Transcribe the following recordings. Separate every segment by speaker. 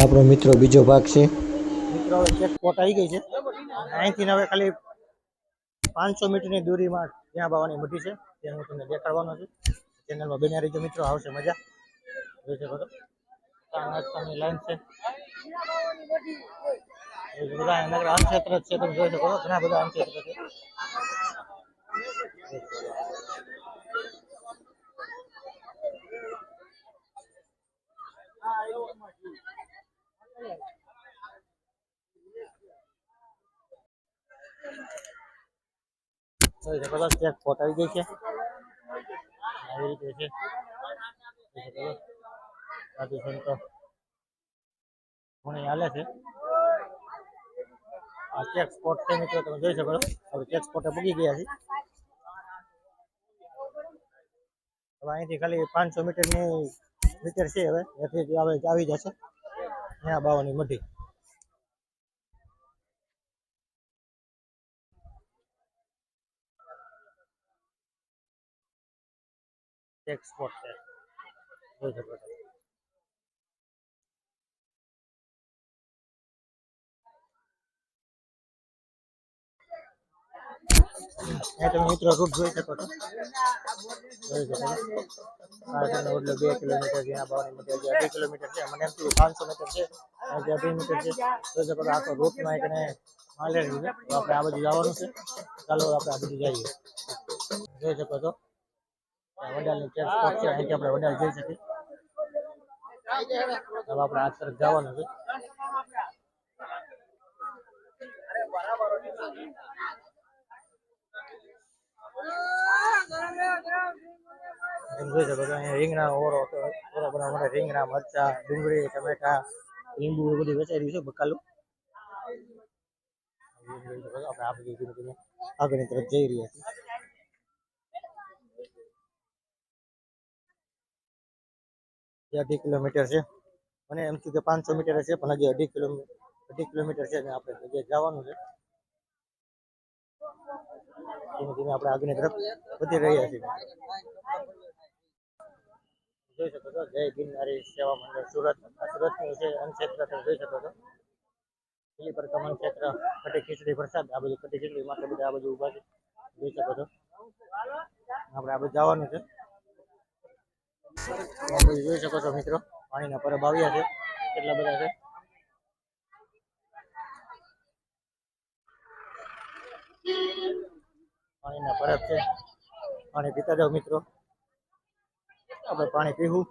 Speaker 1: આપણો મિત્રો બીજો ભાગ છે.
Speaker 2: મિત્રો હવે ચેક આવી ગઈ છે. અહીંથી હવે ખાલી પાંચસો મીટરની દૂરીમાં જ્યાં બાવાની મઢી છે. ત્યાં હું તમને દેખાડવાનો છું. ચેનલમાં બન્યા રહીજો મિત્રો, આવશે મજા. જોઈ શકો નાસ્તાની લાઈન છે. બધા નગર અનક્ષેત્ર જ છે, તમે જોઈ શકો ઘણા બધા અનક્ષેત્ર શકો ચેક આવી ગઈ છે. આવી રીતે છે. આ ચેક સ્પોટ છે તમે જોઈ શકો છો. ચેક સ્પોટે પૂગી ગયા છે. હવે અહીંથી ખાલી પાંચસો મીટરની મીટર છે હવે. એથી આવી જશે. ત્યાં બાવાની મઢી. ચેક સ્પોટ છે જોઈ શકો છો અહીંયા તમે મિત્રો રૂટ જોઈ શકો છો જોઈ શકો છો આ છે ને ઓટલે બે કિલોમીટર છે આ બાવન મીટર છે અઢી કિલોમીટર છે મને એમ થયું પાંચસો મીટર છે આજે અઢી મીટર છે જોઈ શકો છો આખો રૂટમાં એક ને માલેરી છે તો આપણે આ બધું જવાનું છે ચાલો આપણે આ બધું જઈએ જોઈ શકો છો આ જવાનું છે. અહીંયા રીંગણા ઓરો ઓરો રીંગણા, મરચા, ડુંગળી, ટમેટા, લીંબુ બધું વેચાઈ રહ્યું છે બકાલું. આપણે આ બધી આગળની તરફ જઈ રહ્યા છીએ. જે અઢી કિલોમીટર છે. મને એમ થયું કે પાંચસો મીટર છે, પણ હજી અઢી કિલોમીટર અઢી કિલોમીટર છે અને આપણે જે જવાનું છે. ધીમે ધીમે આપણે આગળની તરફ વધી રહ્યા છીએ. જોઈ શકો છો, જય ગિરનારી સેવા મંડળ સુરત. સુરતનું છે અન્નક્ષેત્ર તમે જોઈ શકો છો. પેલી કમન ક્ષેત્ર, કટી ખીચડી પ્રસાદ, આ બધું કટી ખીચડી માટે બધા આ બધું ઊભા છે. જોઈ શકો છો. આપણે આ બધું જવાનું છે. જોઈ શકો છો મિત્રો, પાણીના પરબ આવ્યા છે, કેટલા બધા છે. પાણીના પરબ છે. પાણી પીતા જાઓ મિત્રો. આપણે પાણી પીવું.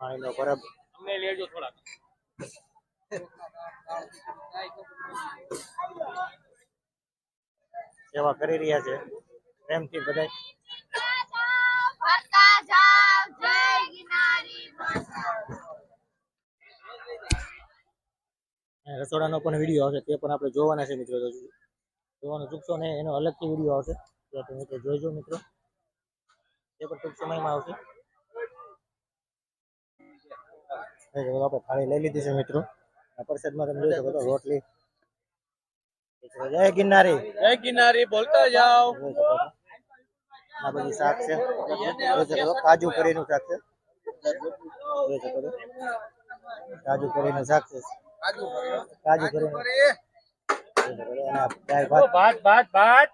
Speaker 2: પાણીનો પરબ. અમને લેજો થોડાક. સેવા કરી રહ્યા છે. પ્રેમથી બધા રસોડાનો પણ વીડિયો આવશે, તે પણ આપણે જોવાના છે મિત્રો. જોવાનું ચૂકશો ને એનો અલગથી વીડિયો આવશે. ત્યાં તમે જોઈજો મિત્રો. તે પણ ટૂંક સમયમાં આવશે. આપણે થાળી લઈ લીધી છે મિત્રો. પ્રસાદમાં તમે જોઈ શકો તો રોટલી. જય ગિરનારી.
Speaker 3: જય કિનારી બોલતા જાઓ.
Speaker 2: આ બધી શાક છે. જોઈ શકો કાજુ કરીનું શાક છે. જોઈ શકો છો. કાજુ કરીનું શાક છે. કાજુ કરીનું. ભાત.
Speaker 3: ભાત ભાત.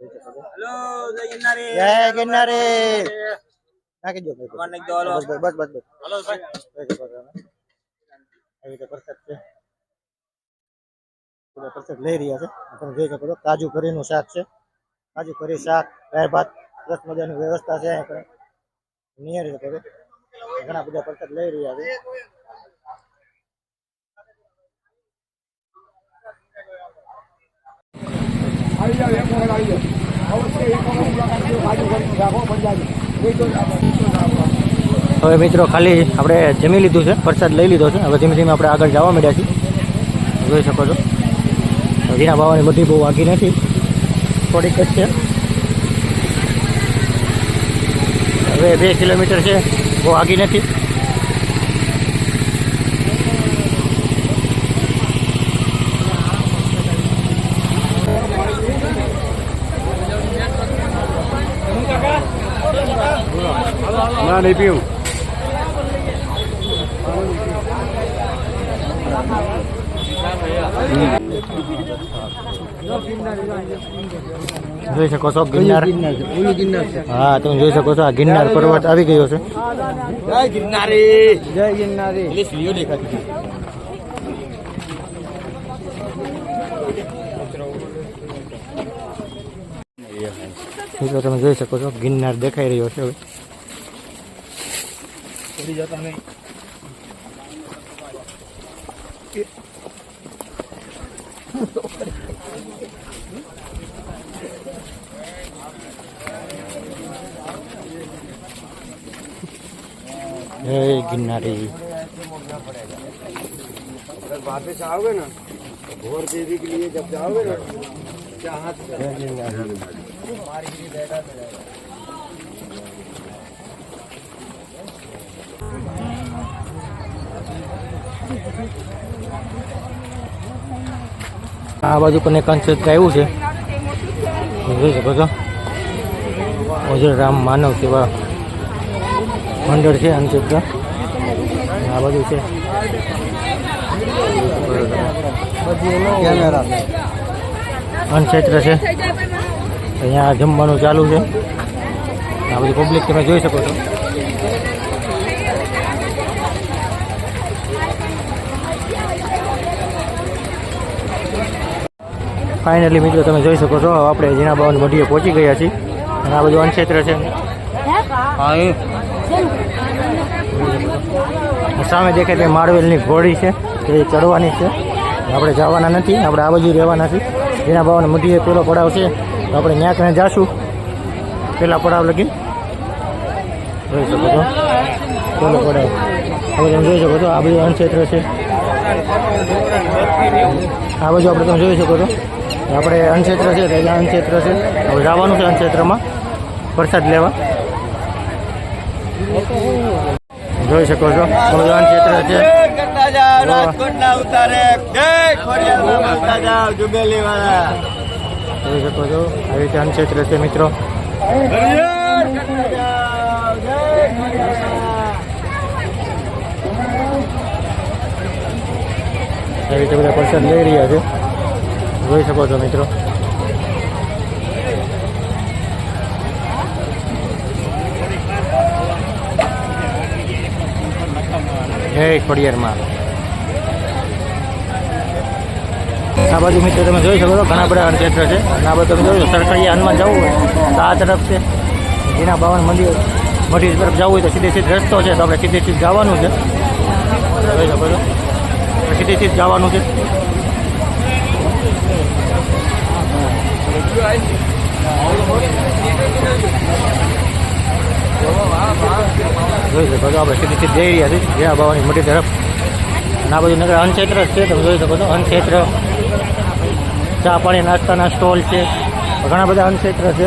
Speaker 3: હેલો જય કિનારી
Speaker 2: જય ગિરનારી. નાખી દો. બસ બસ બસ
Speaker 3: હલો.
Speaker 2: આવી રીતે જોઈ શકો છો, કાજુ કાજુ કરી શાક દાળ ભાત, સરસ મજાની વ્યવસ્થા છે કણે. નિહાળી શકો છો. ઘણા બધા પ્રસાદ લઈ રહ્યા છે. હવે મિત્રો ખાલી આપણે જમી લીધું છે વરસાદ લઈ લીધો છે. હવે ધીમે ધીમે આપણે આગળ જવા મળ્યા છીએ. જોઈ શકો છો. હજીના બાવાની બધી બહુ વાગી નથી. થોડીક જ છે. હવે બે કિલોમીટર છે, બહુ વાગી નથી.
Speaker 3: ના, નહીં પીવું.
Speaker 2: જોઈ શકો છો ગિરનાર. હા તમે જોઈ શકો છો આ ગિરનાર પર્વત આવી ગયો છે.
Speaker 3: જય ગિરનારી.
Speaker 2: જય ગિરનારી. મિત્રો તમે જોઈ શકો છો ગિરનાર દેખાઈ રહ્યો છે હવે.
Speaker 3: જતા નહીં
Speaker 2: જય ગિરનારી
Speaker 3: वापस आओगे ना भोर देवी के लिए जब जाओगे ना क्या हाथ
Speaker 2: આ બાજુ પણ એક અંશેત્ર આવ્યું છે તમે જોઈ શકો છો ઓજર રામ માનવ સેવા મંડળ છે અંશેત્ર આ બધું છે. અનક્ષેત્ર છે. અહીંયા જમવાનું ચાલુ છે. આ બધી પબ્લિક તમે જોઈ શકો છો. ફાઇનલી મિત્રો તમે જોઈ શકો છો આપણે જીના બાવન મઢીએ પહોંચી ગયા છીએ. અને આ બધું અનક્ષેત્ર છે.
Speaker 3: हाँ
Speaker 2: સામે દેખાય તે માળવેલની ઘોડી છે એ ચડવાની છે. આપણે જવાના નથી, આપણે આ બાજુ રહેવાના છીએ જેના ભાવને મઢીએ પેલો પડાવ છે, તો આપણે ત્યાં કને જાશું. પેલા પડાવ લગી. જોઈ શકો છો. પેલો પડાવ. હવે તમે જોઈ શકો છો, આ બધું અનક્ષેત્ર છે. આ બાજુ આપણે તમે જોઈ શકો છો. આપણે અનક્ષેત્ર છે અહીંયા અનક્ષેત્ર છે. હવે જવાનું છે અનક્ષેત્રમાં પ્રસાદ લેવા. જોઈ શકો છો ભગવાન ક્ષેત્ર છે. જોઈ શકો છો આવી ધ્યાન ક્ષેત્ર છે મિત્રો. આવી રીતે બધા પ્રસાદ લઈ રહ્યા છે. જોઈ શકો છો મિત્રો. જય ખોડિયારમાં. આ બાજુ મિત્રો તમે જોઈ શકો છો, ઘણા બધા ક્ષેત્ર છે. અને આ બાજુ તમે જોઈ સરકારી હાલમાં જવું હોય, તો આ તરફ છે. જેના બાવન મંદિર મઢી તરફ જવું હોય તો સીધે સીધ રસ્તો છે, તો આપણે સીધે સીધ જવાનું છે. જોઈ શકો છો. સીધે સીધ જવાનું છે. જોઈ શકો છો. આપણે સીધી સીધી જઈ રહ્યા છીએ જ્યાં બાવાની મોટી તરફ. અને આ બધું નગર અનક્ષેત્ર છે. તમે જોઈ શકો છો. અનક્ષેત્ર ચા પાણી નાસ્તાના સ્ટોલ છે. ઘણા બધા અનક્ષેત્ર છે.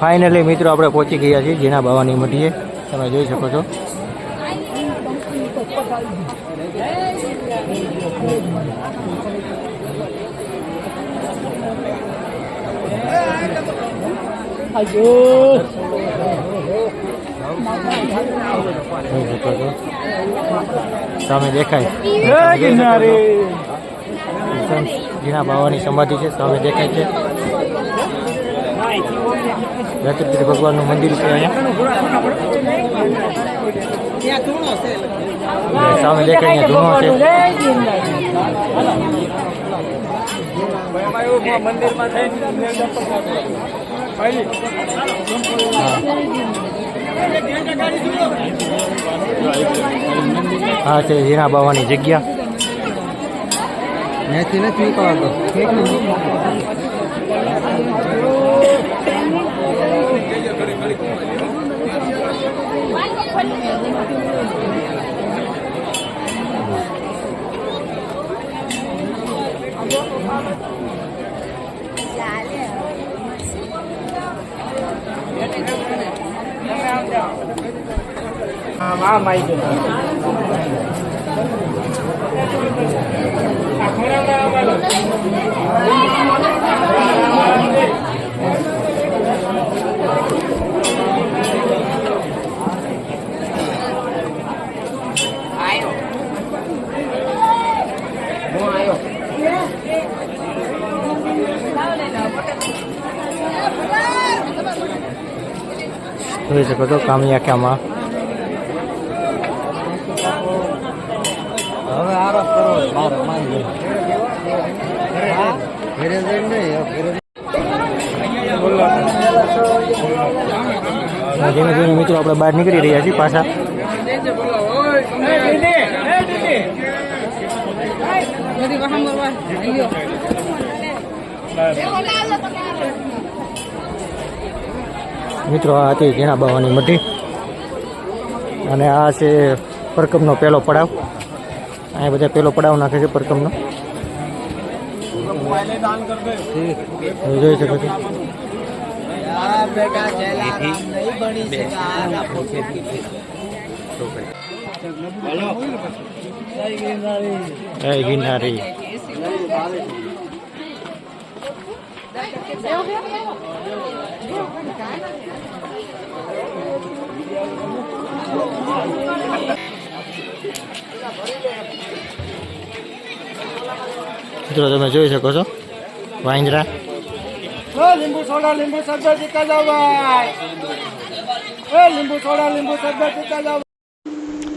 Speaker 2: ફાઇનલી મિત્રો આપણે પહોંચી ગયા છીએ જીના બાવાની મઢીએ. તમે જોઈ શકો છો. સામે દેખાય. જીના બાવાની સમાધિ છે સામે દેખાય છે. દત્તપીર ભગવાનનું મંદિર છે અહીંયા. સામે દેખાય ધૂણો છે.
Speaker 3: થઈને
Speaker 2: છે હીરા બાવાની જગ્યા.
Speaker 1: ત્યાંથી નથી ઉપાડતો
Speaker 2: જોઈ શકો છો કામયાખ્યામાં
Speaker 1: હવે આરોપ કરો મારો માની ઘરે જઈને નહીં હવે ઘરે
Speaker 2: ધીમે ધીમે મિત્રો આપણે બહાર નીકળી રહ્યા છીએ પાછા મિત્રો, આ હતી ઝીણા બાવાની મઢી અને આ છે પરકમનો પહેલો પડાવ. અહીંયા બધા પહેલો પડાવ નાખે છે પરકમનો. જોઈ શકો છો. જય મિત્રો તમે જોઈ શકો છો. વાંજરા
Speaker 3: લીંબુ સોડા લીંબુ સરબત જીતા જાવ ભાઈ લીંબુ સોડા લીંબુ સરબત જીતા જાવ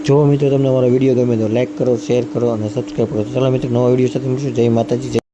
Speaker 2: જો મિત્રો તમને અમારો વીડિયો ગમે તો લાઈક કરો શેર કરો અને સબસ્ક્રાઈબ કરો. ચાલો મિત્રો નવા વીડિયો સાથે મળીશું. જય માતાજી જય